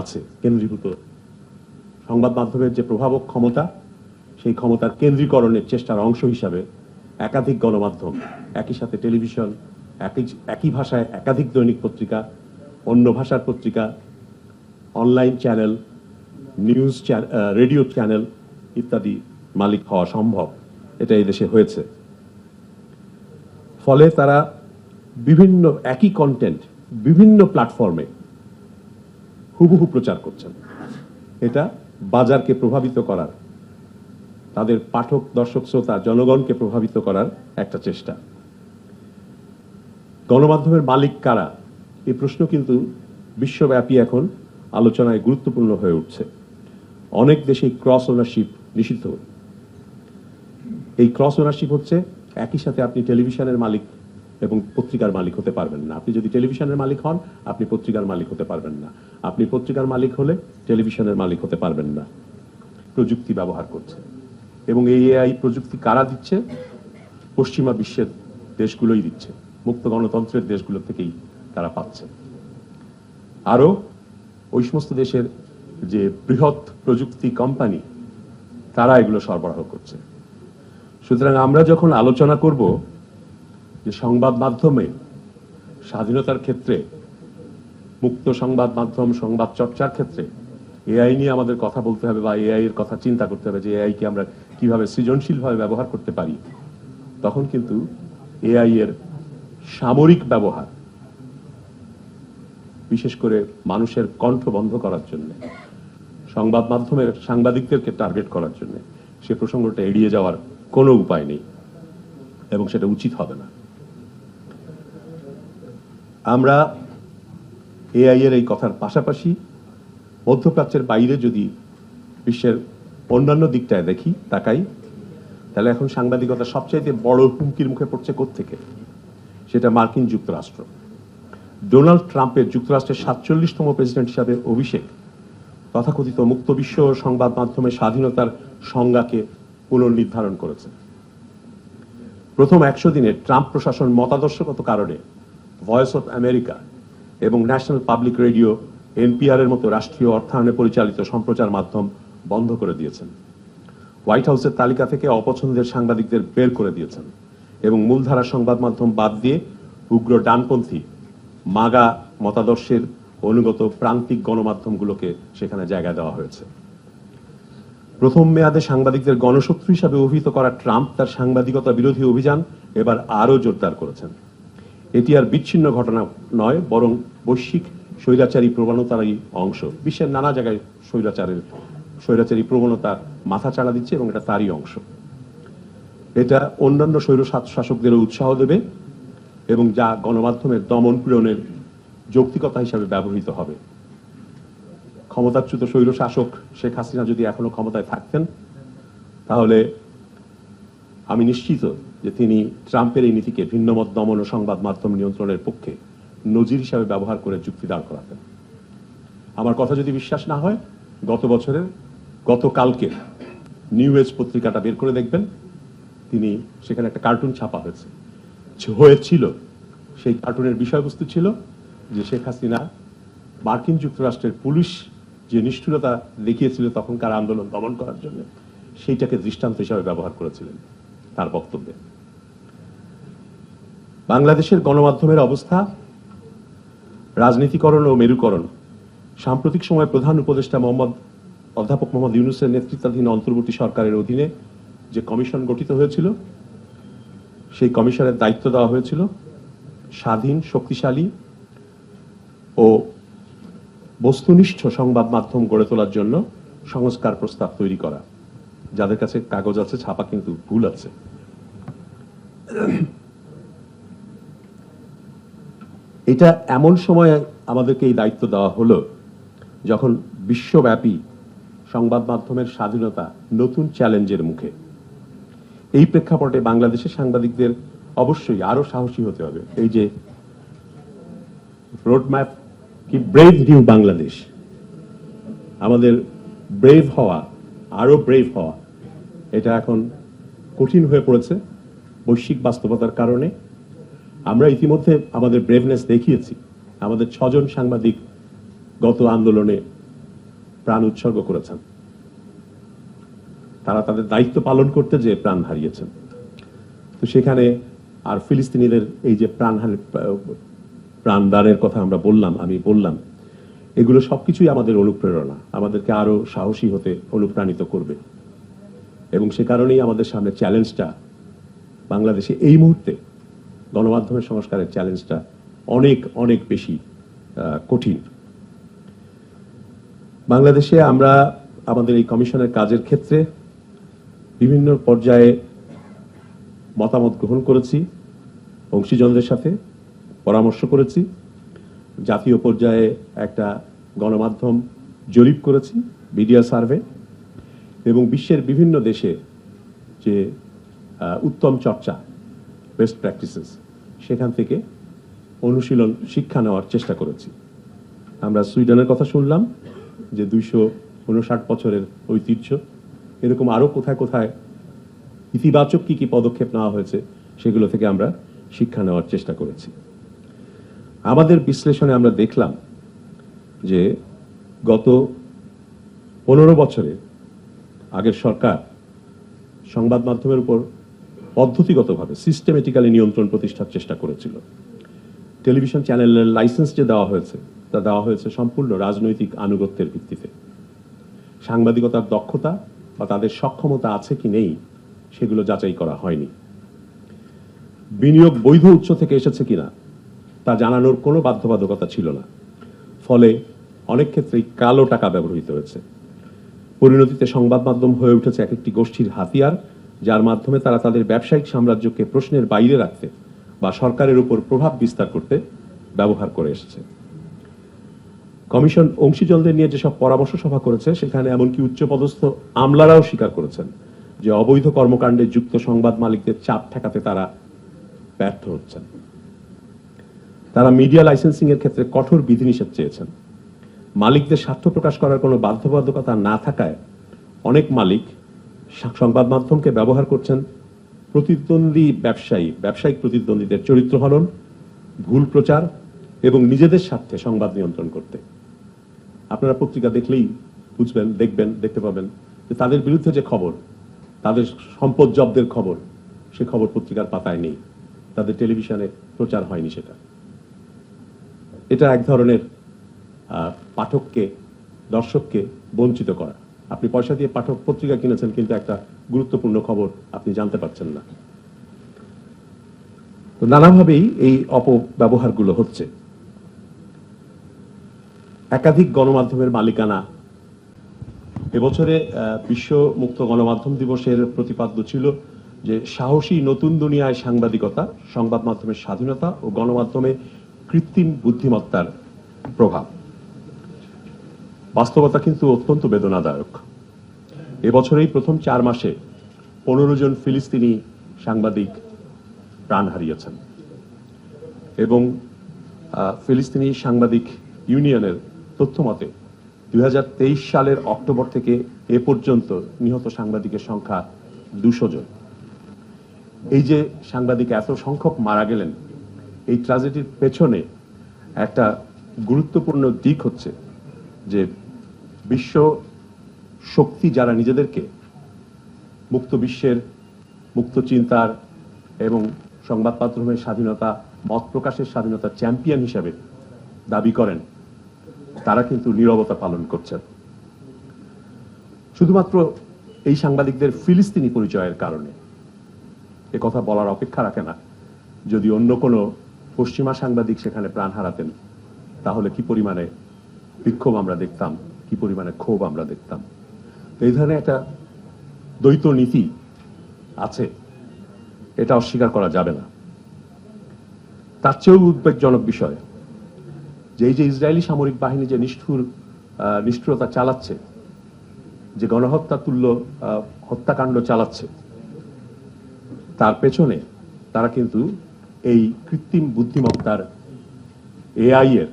আছে, কেন্দ্রীভূত। সংবাদ মাধ্যমের যে প্রভাবক ক্ষমতা, সেই ক্ষমতার কেন্দ্রীকরণের চেষ্টার অংশ হিসাবে একাধিক গণমাধ্যম, একই সাথে টেলিভিশন, একই একই ভাষায় একাধিক দৈনিক পত্রিকা, অন্য ভাষার পত্রিকা, online channel, news radio channel ইত্যাদি মালিক হওয়া সম্ভব। এটা এই দেশে হয়েছে। ফলে তারা বিভিন্ন একই কন্টেন্ট বিভিন্ন প্ল্যাটফর্মে হুবহু প্রচার করছেন। এটা বাজারকে প্রভাবিত করার, তাদের পাঠক, দর্শক, শ্রোতা, জনগণকে প্রভাবিত করার একটা চেষ্টা। গণমাধ্যমের মালিক কারা? এই প্রশ্ন কিন্তু বিশ্বব্যাপী এখন আলোচনায় গুরুত্বপূর্ণ হয়ে উঠছে। অনেক দেশেই ক্রস ওনারশিপ নিষিদ্ধ। এই ক্রস ওনারশিপ হচ্ছে একই সাথে আপনি টেলিভিশনের মালিক এবং পত্রিকার মালিক হতে পারবেন না। আপনি যদি টেলিভিশনের মালিক হন, আপনি পত্রিকার মালিক হতে পারবেন না। আপনি পত্রিকার মালিক হলে টেলিভিশনের মালিক হতে পারবেন না। প্রযুক্তি ব্যবহার করছে। এবং এই এআই প্রযুক্তি কারা দিচ্ছে? পশ্চিমা বিশ্বের দেশগুলোই দিচ্ছে। মুক্ত গণতন্ত্রের দেশগুলো থেকেই তারা পাচ্ছে। আরও ওই সমস্ত দেশের যে বৃহৎ প্রযুক্তি কোম্পানি, তারা এগুলো সরবরাহ করছে। সুতরাং আমরা যখন আলোচনা করব যে সংবাদ মাধ্যমে স্বাধীনতার ক্ষেত্রে, মুক্ত সংবাদ মাধ্যম, সংবাদ চর্চার ক্ষেত্রে এআই নিয়ে আমাদের কথা বলতে হবে বা এআই এর কথা চিন্তা করতে হবে যে এআই কে আমরা কীভাবে সৃজনশীলভাবে ব্যবহার করতে পারি। তখন কিন্তু এআই এর সামরিক ব্যবহার, বিশেষ করে মানুষের কণ্ঠ বন্ধ করার জন্য, সংবাদ মাধ্যমের সাংবাদিকদেরকে টার্গেট করার জন্য, সে প্রসঙ্গটা এড়িয়ে যাওয়ার কোনো উপায় নেই এবং সেটা উচিত হবে না। আমরা এআই এর এই কথার পাশাপাশি মধ্যপ্রাচ্যের বাইরে যদি বিশ্বের অন্যান্য দিকটায় দেখি, তাকাই, তাহলে এখন সাংবাদিকতা সবচাইতে বড় হুমকির মুখে পড়ছে থেকে সেটা মার্কিন যুক্তরাষ্ট্র। ডোনাল্ড ট্রাম্পের যুক্তরাষ্ট্রের সাতচল্লিশতম প্রেসিডেন্ট হিসাবে অভিষেক তথাকথিত মুক্ত বিশ্ব সংবাদ মাধ্যমে স্বাধীনতার সংজ্ঞাকে পুনর্নির্ধারণ করেছে। প্রথম একশো দিনে ট্রাম্প প্রশাসন মতাদর্শগত কারণে ভয়েস অফ আমেরিকা এবং ন্যাশনাল পাবলিক রেডিও এনপিআর এর মতো রাষ্ট্রীয় অর্থায়নে পরিচালিত সম্প্রচার মাধ্যম বন্ধ করে দিয়েছেন। হোয়াইট হাউসের তালিকা থেকে অপছন্দের সাংবাদিকদের বের করে দিয়েছেন এবং মূলধারা সংবাদ মাধ্যম বাদ দিয়ে উগ্র ডানপন্থী, মাগা মতাদর্শের অনুগত প্রান্তিক গণমাধ্যমগুলোকে সেখানে জায়গা দেওয়া হয়েছে। প্রথম মেয়াদে সাংবাদিকদের গণশত্রু হিসাবে অভিহিত করা ট্রাম্প তার সাংবাদিকতা বিরোধী অভিযান এবার আরও জোরদার করেছেন। এটি আর বিচ্ছিন্ন ঘটনা নয়, বরং বৈশ্বিক স্বৈরাচারী প্রবণতারই অংশ। বিশ্বের নানা জায়গায় স্বৈরাচারের, স্বৈরাচারী প্রবণতা মাথা চাড়া দিচ্ছে এবং এটা তারই অংশ। এটা অন্যান্য স্বৈর শাসকদেরও উৎসাহ দেবে এবং যা গণমাধ্যমের দমন পীড়নের যৌক্তিকতা হিসাবে ব্যবহৃত হবে। ক্ষমতাচ্যুত স্বৈর শাসক শেখ হাসিনা যদি এখনও ক্ষমতায় থাকতেন, তাহলে আমি নিশ্চিত যে তিনি ট্রাম্পের এই নীতিকে ভিন্নমত দমন ও সংবাদ মাধ্যম নিয়ন্ত্রণের পক্ষে নজির হিসাবে ব্যবহার করে যুক্তি দাঁড় করাতেন। আমার কথা যদি বিশ্বাস না হয়, গত বছরের গতকালকে নিউ এজ পত্রিকাটা বের করে দেখবেন। তিনি সেখানে একটা কার্টুন ছাপা হয়েছে। হয়েছিল সেই কার্টুনের বিষয়বস্তু ছিল যে শেখ হাসিনা মার্কিন যুক্তরাষ্ট্রের পুলিশ যে নিষ্ঠুরতা দেখিয়েছিল তখনকার আন্দোলন দমন করার জন্য, সেইটাকে দৃষ্টান্ত হিসাবে ব্যবহার করেছিলেন। তার বক্তব্যে। বাংলাদেশের গণমাধ্যমের অবস্থা, রাজনীতিকরণ ও মেরুকরণ। সাম্প্রতিক সময়ে প্রধান উপদেষ্টা মোহাম্মদ, অধ্যাপক মোহাম্মদ ইউনুসের নেতৃত্বাধীন অন্তর্বর্তী সরকারের অধীনে যে কমিশন গঠিত হয়েছিল, সেই কমিশনের দায়িত্ব দেওয়া হয়েছিল স্বাধীন, শক্তিশালী ও বস্তুনিষ্ঠ সংবাদ মাধ্যম গড়ে তোলার জন্য সংস্কার প্রস্তাব তৈরি করা। যাদের কাছে কাগজ আছে, ছাপা কিন্তু ভুল আছে। এটা এমন সময় আমাদেরকে এই দায়িত্ব দেওয়া হলো যখন বিশ্বব্যাপী সংবাদ মাধ্যমের স্বাধীনতা নতুন চ্যালেঞ্জের মুখে। এই প্রেক্ষাপটে বাংলাদেশের সাংবাদিকদের অবশ্যই আরও সাহসী হতে হবে। এই যে রোডম্যাপ কি ব্রেভ নিউ বাংলাদেশ আমাদের ব্রেভ হওয়া, আরও ব্রেভ হওয়া, এটা এখন কঠিন হয়ে পড়েছে। বৈশ্বিক বাস্তবতার কারণে আমরা ইতিমধ্যে আমাদের ব্রেভনেস দেখিয়েছি। আমাদের ছজন সাংবাদিক গত আন্দোলনে প্রাণ উৎসর্গ করেছেন। তারা তাদের দায়িত্ব পালন করতে যে প্রাণ হারিয়েছেন। তো সেখানে আর ফিলিস্তিনিদের এই যে প্রাণ প্রাণদানের কথা আমরা বললাম, আমি বললাম, এগুলো সবকিছুই আমাদের অনুপ্রেরণা, আমাদেরকে আরও সাহসী হতে অনুপ্রাণিত করবে। এবং সে কারণেই আমাদের সামনে চ্যালেঞ্জটা বাংলাদেশে এই মুহূর্তে গণমাধ্যমের সংস্কারের চ্যালেঞ্জটা অনেক অনেক বেশি কঠিন। বাংলাদেশে আমরা আমাদের এই কমিশনের কাজের ক্ষেত্রে বিভিন্ন পর্যায়ে মতামত গ্রহণ করেছি, অংশীজনদের সাথে পরামর্শ করেছি, জাতীয় পর্যায়ে একটা গণমাধ্যম জরিপ করেছি, মিডিয়া সার্ভে, এবং বিশ্বের বিভিন্ন দেশে যে উত্তম চর্চা বেস্ট প্র্যাকটিসেস সেখান থেকে অনুশীলন, শিক্ষা নেওয়ার চেষ্টা করেছি। আমরা সুইডেনের কথা শুনলাম যে দুইশো উনষাট বছরের ঐতিহ্য, এরকম আরও কোথায় কোথায় ইতিবাচক কি কি পদক্ষেপ নেওয়া হয়েছে, সেগুলো থেকে আমরা শিক্ষা নেওয়ার চেষ্টা করেছি। আমাদের বিশ্লেষণে আমরা দেখলাম যে গত পনেরো বছরে আগের সরকার সংবাদ মাধ্যমের উপর পদ্ধতিগতভাবে সিস্টেমেটিক্যালি নিয়ন্ত্রণ প্রতিষ্ঠার চেষ্টা করেছিল। টেলিভিশন চ্যানেলের লাইসেন্স যে দেওয়া হয়েছে, তা দেওয়া হয়েছে সম্পূর্ণ রাজনৈতিক আনুগত্যের ভিত্তিতে। সাংবাদিকতার দক্ষতা বা তাদের সক্ষমতা আছে কি নেই, সেগুলো যাচাই করা হয়নি। বিনিয়োগ বৈধ উৎস থেকে এসেছে কিনা, তা জানানোর কোনো বাধ্যবাধকতা ছিল না। ফলে অনেক ক্ষেত্রেই কালো টাকা ব্যবহৃত হয়েছে। পরিণতিতে সংবাদ মাধ্যম হয়ে উঠেছে এক একটি গোষ্ঠীর হাতিয়ার যার মাধ্যমে তারা তাদের ব্যবসায়িক সাম্রাজ্যকে প্রশ্নের বাইরে রাখতে বা সরকারের উপর প্রভাব বিস্তার করতে ব্যবহার করে এসেছে। কমিশন অংশীজনদের নিয়ে যেসব পরামর্শ সভা করেছে, সেখানে এমনকি উচ্চপদস্থ আমলারাও স্বীকার করেছেন যে অবৈধ কর্মকাণ্ডে যুক্ত সংবাদ মালিকদের চাপ ঠেকাতে তারা ব্যর্থ হচ্ছেন। তারা মিডিয়া লাইসেন্সিং এর ক্ষেত্রে কঠোর বিধিনিষেধ চেয়েছেন। মালিকদের স্বার্থ প্রকাশ করার কোনো বাধ্যবাধকতা না থাকায় অনেক মালিক সংবাদ মাধ্যমকে ব্যবহার করছেন প্রতিদ্বন্দ্বী ব্যবসায়ী, ব্যবসায়িক প্রতিদ্বন্দ্বীদের চরিত্র হনন, ভুল প্রচার এবং নিজেদের স্বার্থে সংবাদ নিয়ন্ত্রণ করতে। আপনারা পত্রিকা দেখলেই বুঝবেন, দেখবেন, দেখতে পাবেন যে তাদের বিরুদ্ধে যে খবর, তাদের সম্পদ জব্দের খবর, সে খবর পত্রিকার পাতায় নেই। তাদের টেলিভিশনে প্রচার হয়নি সেটা। এটা এক ধরনের পাঠককে, দর্শককে বঞ্চিত করা। আপনি পয়সা দিয়ে পাঠক পত্রিকা কিনেছেন কিন্তু একটা গুরুত্বপূর্ণ খবর আপনি জানতে পারছেন না। তো নানাভাবেই এই অপব্যবহারগুলো হচ্ছে। একাধিক গণমাধ্যমের মালিকানা। এবছরে বিশ্ব মুক্ত গণমাধ্যম দিবসের প্রতিপাদ্য ছিল যে সাহসী নতুন দুনিয়ায় সাংবাদিকতা, সংবাদ মাধ্যমের স্বাধীনতা ও গণমাধ্যমে কৃত্রিম বুদ্ধিমত্তার প্রভাব। বাস্তবতা কিন্তু অত্যন্ত বেদনাদায়ক। এবছরেই প্রথম চার মাসে পনেরো জন ফিলিস্তিনি সাংবাদিক প্রাণ হারিয়েছেন। এবং ফিলিস্তিনি সাংবাদিক ইউনিয়নের তথ্য মতে দুই সালের অক্টোবর থেকে এ পর্যন্ত নিহত সাংবাদিকের সংখ্যা দুশো জন। এই যে সাংবাদিক এত সংখ্যক মারা গেলেন, এই ট্র্যাজেডির পেছনে একটা গুরুত্বপূর্ণ দিক হচ্ছে যে বিশ্ব শক্তি যারা নিজেদেরকে মুক্ত বিশ্বের মুক্ত চিন্তার এবং সংবাদ মাধ্যমের স্বাধীনতা, মত প্রকাশের স্বাধীনতা চ্যাম্পিয়ন হিসাবে দাবি করেন, তারা কিন্তু নীরবতা পালন করছেন। শুধুমাত্র এই সাংবাদিকদের ফিলিস্তিনি পরিচয়ের কারণে। এ কথা বলার অপেক্ষা রাখে না। যদি অন্য কোনো পশ্চিমা সাংবাদিক সেখানে প্রাণ হারাতেন, তাহলে কি পরিমাণে বিক্ষোভ আমরা দেখতাম? কি পরিমাণে ক্ষোভ আমরা দেখতাম। এই ধরনের একটা দ্বৈত নীতি আছে, এটা অস্বীকার করা যাবে না। তার চেয়েও উদ্বেগজনক বিষয়, যে এই যে ইসরায়েলি সামরিক বাহিনী যে নিষ্ঠুর নিষ্ঠুরতা চালাচ্ছে, যে গণহত্যা তুল্য হত্যাকাণ্ড চালাচ্ছে, তার পেছনে তারা কিন্তু এই কৃত্রিম বুদ্ধিমত্তার এআই এর